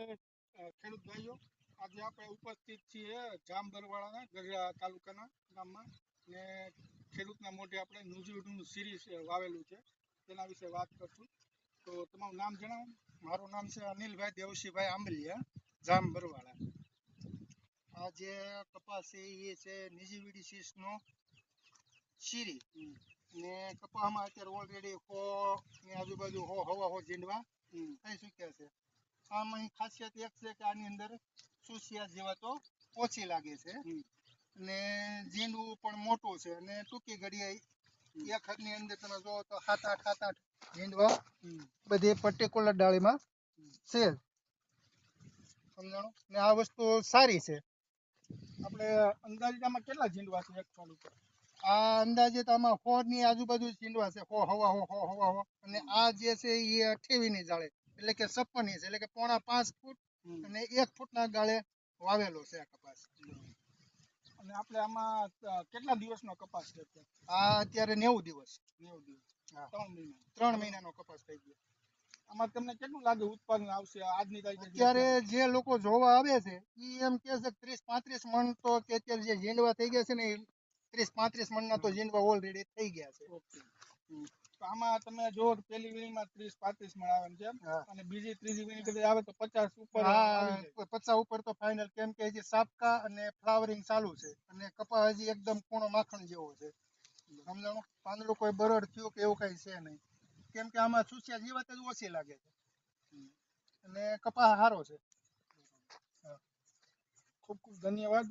ખેડૂત ભાઈઓ આજે આપણે ઉપસ્થિત છીએ જામબરવાળાના ગઢડા તાલુકાના ગામમાં. ને ખેડૂતના મોઢે આપણે નુજુડનું સિરીઝ વાવેલું છે તેના વિશે વાત કરશું. તો તમારું નામ જણાવો. મારું નામ છે અનિલભાઈ દેવશીભાઈ આંબલિયા જામબરવાળા આ જે કપાસ છે એ છે નિજીવીડી સીસનો શીરી ને કપાસમાં અત્યારે ઓલરેડી હો ની આજુબાજુ હો હવા હો જીંડવા થઈ ચૂક્યા છે. આમાં ખાસિયત એક છે કે આની અંદર સુસિયા જેવા તો ઓછી લાગે છે. ને જીંડવું પણ મોટું છે અને ટૂંકી ઘડીએ એક ની અંદર તમે જોવો તો સાત આઠ સાત આઠ જીંડવા બધી પર્ટિક્યુલર ડાળીમાં છે. સમજાણું? ને આ વસ્તુ સારી છે. આપણે અંદાજિત આમાં કેટલા જીંડવા છે એક ફળ ઉપર? આ અંદાજિત આમાં સો ની આજુબાજુ ઝીંડવા છે. હો હવા હો હો હવા હો. અને આ જે છે એ અઠ્યાવીસની જાળે એટલે કે છપ્પન ઇંચ એટલે કે પોણા પાંચ ફૂટ અને એક ફૂટના ગાળે વાવેલો છે આ કપાસ. અને આપણે આમાં કેટલા દિવસનો કપાસ છે આ અત્યારે નેવું દિવસ. નેવું દિવસ. ત્રણ મહિના. ત્રણ મહિનાનો કપાસ થઈ ગયો. આમાં તમને કેટલું લાગે ઉત્પાદન આવશે આજની તારીખે? અત્યારે જે લોકો જોવા આવે છે ઈ એમ કે છે ત્રીસ પાંત્રીસ મણ તો કે અત્યારે જે ઝીંડવા થઈ ગયા છે ને ત્રીસ પાંત્રીસ મણના તો ઝીંડવા ઓલરેડી થઈ ગયા છે. હમ. આમાં તમે જો પેલી વીણીમાં ત્રીસ પાંત્રીસ મણ આવે છે અને બીજી ત્રીજી વીણી કદાચ આવે તો પચાસ ઉપર પચાસ ઉપર તો ફાઇનલ કેમ કે હજી સાપકા અને ફ્લાવરિંગ ચાલુ છે. અને કપા હજી એકદમ કૂણો માખણ જેવો છે. સમજાણું? પાંદડું કોઈ બરડ થયું કે એવું કઈ છે નહીં. કેમ કે આમાં સુસિયા જીવાત જ ઓછી લાગે છે. અને કપા સારો છે. ખૂબ ખૂબ ધન્યવાદ.